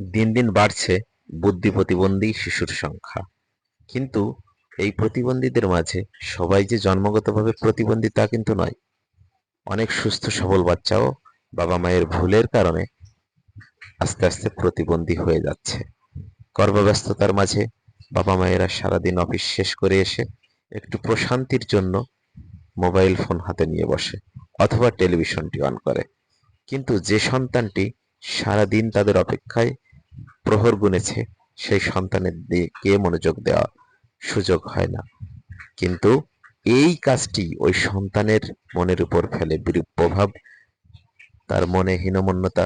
দিন দিন বাড়ছে বুদ্ধি প্রতিবন্ধী শিশুর সংখ্যা। কিন্তু এই প্রতিবন্ধীদের মাঝে সবাই যে জন্মগতভাবে প্রতিবন্ধী তা কিন্তু নয়। অনেক সুস্থ, সবল বাচ্চাও বাবা মায়ের ভুলের কারণে আস্তে আস্তে প্রতিবন্ধী হয়ে যাচ্ছে। কর্মব্যস্ততার মাঝে বাবা মায়েরা সারাদিন অফিস শেষ করে এসে একটু প্রশান্তির জন্য মোবাইল ফোন হাতে নিয়ে বসে অথবা টেলিভিশনটি অন করে। কিন্তু যে সন্তানটি সারাদিন তাদের অপেক্ষায় প্রহর গুনেছে সেই সন্তানের দিকে মনোযোগ দেওয়া সুযোগ হয় না। কিন্তু এই কাজটি ওই সন্তানের মনের উপর ফেলে বিরূপ প্রভাব। তার মনে হীনমন্যতা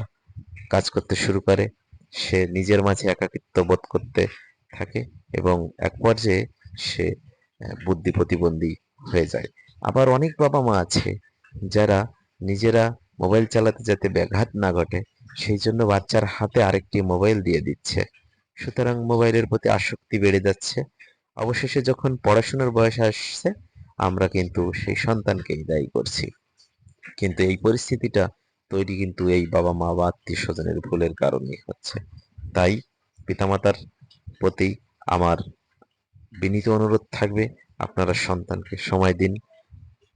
কাজ করতে শুরু করে। সে নিজের মাঝে একাকিত্ব বোধ করতে থাকে এবং এক পর্যায়ে সে বুদ্ধি প্রতিবন্ধী হয়ে যায়। আবার অনেক বাবা মা আছে যারা নিজেরা মোবাইল চালাতে যাতে ব্যাঘাত না ঘটে সেই জন্য বাচ্চার হাতে আরেকটি মোবাইল দিয়ে দিচ্ছে। সুতরাং মোবাইলের প্রতি আসক্তি বেড়ে যাচ্ছে। অবশেষে যখন পড়াশোনার বয়স আসছে, আমরা কিন্তু সেই সন্তানকেই দায়ী করছি। কিন্তু এই পরিস্থিতিটা তৈরি কিন্তু এই বাবা মা বা আত্মীয় স্বজনের ভুলের কারণেই হচ্ছে। তাই পিতামাতার প্রতি আমার বিনীত অনুরোধ থাকবে, আপনারা সন্তানকে সময় দিন।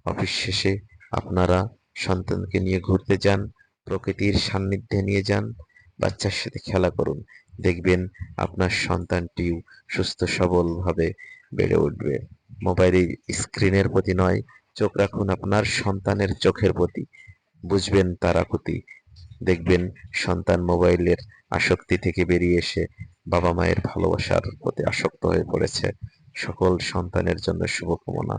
অফিস শেষে আপনারা সন্তানকে নিয়ে ঘুরতে যান। প্রকৃতির সান্নিধ্যে নিয়ে যান, বাচ্চার সাথে খেলা করুন। দেখবেন আপনার সন্তানটিও সুস্থ সবলভাবে বেড়ে উঠবে। মোবাইলের স্ক্রিনের প্রতি নয়, চোখ রাখুন আপনার সন্তানের চোখের প্রতি। বুঝবেন তার আকুতি। দেখবেন সন্তান মোবাইলের আসক্তি থেকে বেরিয়ে এসে বাবা মায়ের ভালোবাসার প্রতি আসক্ত হয়ে পড়েছে। সকল সন্তানের জন্য শুভকামনা।